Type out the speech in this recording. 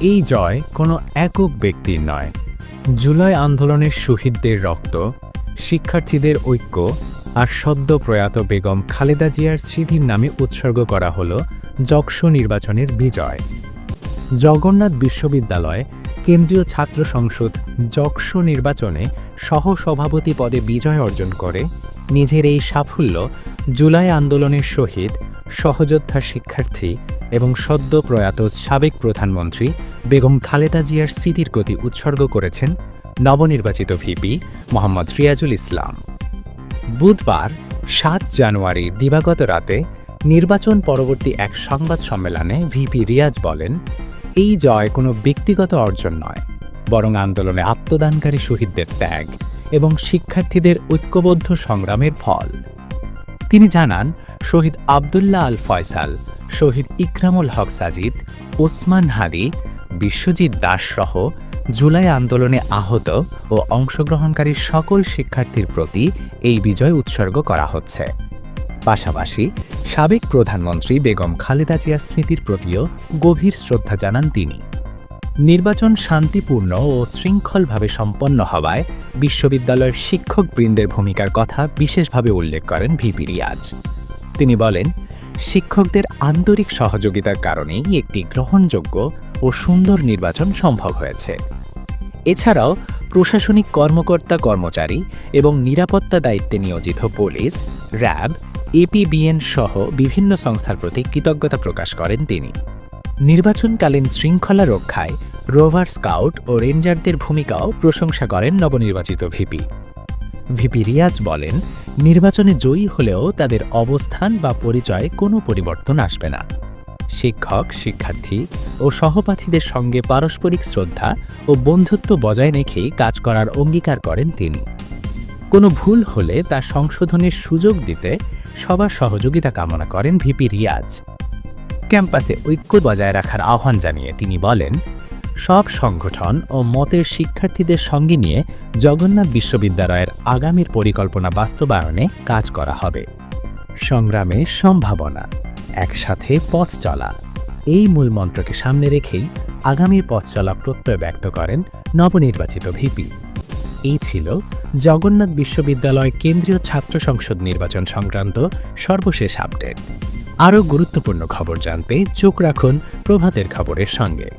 এই জয় কোনো একক ব্যক্তির নয়। জুলাই আন্দোলনের শহীদদের রক্ত, শিক্ষার্থীদের ঐক্য আর সদ্য প্রয়াত বেগম খালেদা জিয়ার স্মৃতির নামে উৎসর্গ করা হল যক্ষ নির্বাচনের বিজয়। জগন্নাথ বিশ্ববিদ্যালয় কেন্দ্রীয় ছাত্র সংসদ যক্ষ নির্বাচনে সহসভাপতি পদে বিজয় অর্জন করে। নিজের এই সাফল্য জুলাই আন্দোলনের শহীদ, সহযোদ্ধা শিক্ষার্থী এবং সদ্য প্রয়াত সাবেক প্রধানমন্ত্রী বেগম খালেদা জিয়ার স্মৃতির প্রতি উৎসর্গ করেছেন নবনির্বাচিত ভিপি মোহাম্মদ রিয়াজুল ইসলাম। বুধবার সাত জানুয়ারি দিবাগত রাতে নির্বাচন পরবর্তী এক সংবাদ সম্মেলনে ভিপি রিয়াজ বলেন, এই জয় কোনো ব্যক্তিগত অর্জন নয়, বরং আন্দোলনে আত্মদানকারী শহীদদের ত্যাগ এবং শিক্ষার্থীদের ঐক্যবদ্ধ সংগ্রামের ফল। তিনি জানান, শহীদ আবদুল্লাহ আল ফয়সাল শহীদ ইকরামুল হক সাজিদ, ওসমান হাদি, বিশ্বজিৎ দাস সহ জুলাই আন্দোলনে আহত ও অংশগ্রহণকারী সকল শিক্ষার্থীর প্রতি এই বিজয় উৎসর্গ করা হচ্ছে। পাশাপাশি সাবেক প্রধানমন্ত্রী বেগম খালেদা জিয়া স্মৃতির প্রতিও গভীর শ্রদ্ধা জানান তিনি। নির্বাচন শান্তিপূর্ণ ও শৃঙ্খলভাবে সম্পন্ন হওয়ায় বিশ্ববিদ্যালয়ের শিক্ষকবৃন্দের ভূমিকার কথা বিশেষভাবে উল্লেখ করেন ভিপি রিয়াজ। তিনি বলেন শিক্ষকদের আন্তরিক সহযোগিতার কারণেই একটি গ্রহণযোগ্য ও সুন্দর নির্বাচন সম্ভব হয়েছে। এছাড়াও, প্রশাসনিক কর্মকর্তা কর্মচারী এবং নিরাপত্তা দায়িত্বে নিয়োজিত পুলিশ, র্যাব এপিবিএন সহ বিভিন্ন সংস্থার প্রতি কৃতজ্ঞতা প্রকাশ করেন তিনি। নির্বাচনকালীন শৃঙ্খলা রক্ষায় রোভার স্কাউট ও রেঞ্জারদের ভূমিকাও প্রশংসা করেন নবনির্বাচিত ভিপি। ভিপি রিয়াজ বলেন, নির্বাচনে জয়ী হলেও তাদের অবস্থান বা পরিচয়ে কোনো পরিবর্তন আসবে না। শিক্ষক, শিক্ষার্থী ও সহপাঠীদের সঙ্গে পারস্পরিক শ্রদ্ধা ও বন্ধুত্ব বজায় রেখেই কাজ করার অঙ্গীকার করেন তিনি। কোনো ভুল হলে তা সংশোধনের সুযোগ দিতে সবার সহযোগিতা কামনা করেন ভিপি রিয়াজ। ক্যাম্পাসে ঐক্য বজায় রাখার আহ্বান জানিয়ে তিনি বলেন সব সংগঠন ও মতের শিক্ষার্থীদের সঙ্গে নিয়ে জগন্নাথ বিশ্ববিদ্যালয়ের আগামীর পরিকল্পনা বাস্তবায়নে কাজ করা হবে। সংগ্রামে সম্ভাবনা, একসাথে পথ চলা। এই মূল মন্ত্রকে সামনে রেখেই আগামী পথ চলা প্রত্যয় ব্যক্ত করেন নবনির্বাচিত ভিপি। এই ছিল জগন্নাথ বিশ্ববিদ্যালয় কেন্দ্রীয় ছাত্র সংসদ নির্বাচন সংক্রান্ত সর্বশেষ আপডেট। আরও গুরুত্বপূর্ণ খবর জানতে চোখ রাখুন প্রভাতের খবরের সঙ্গে।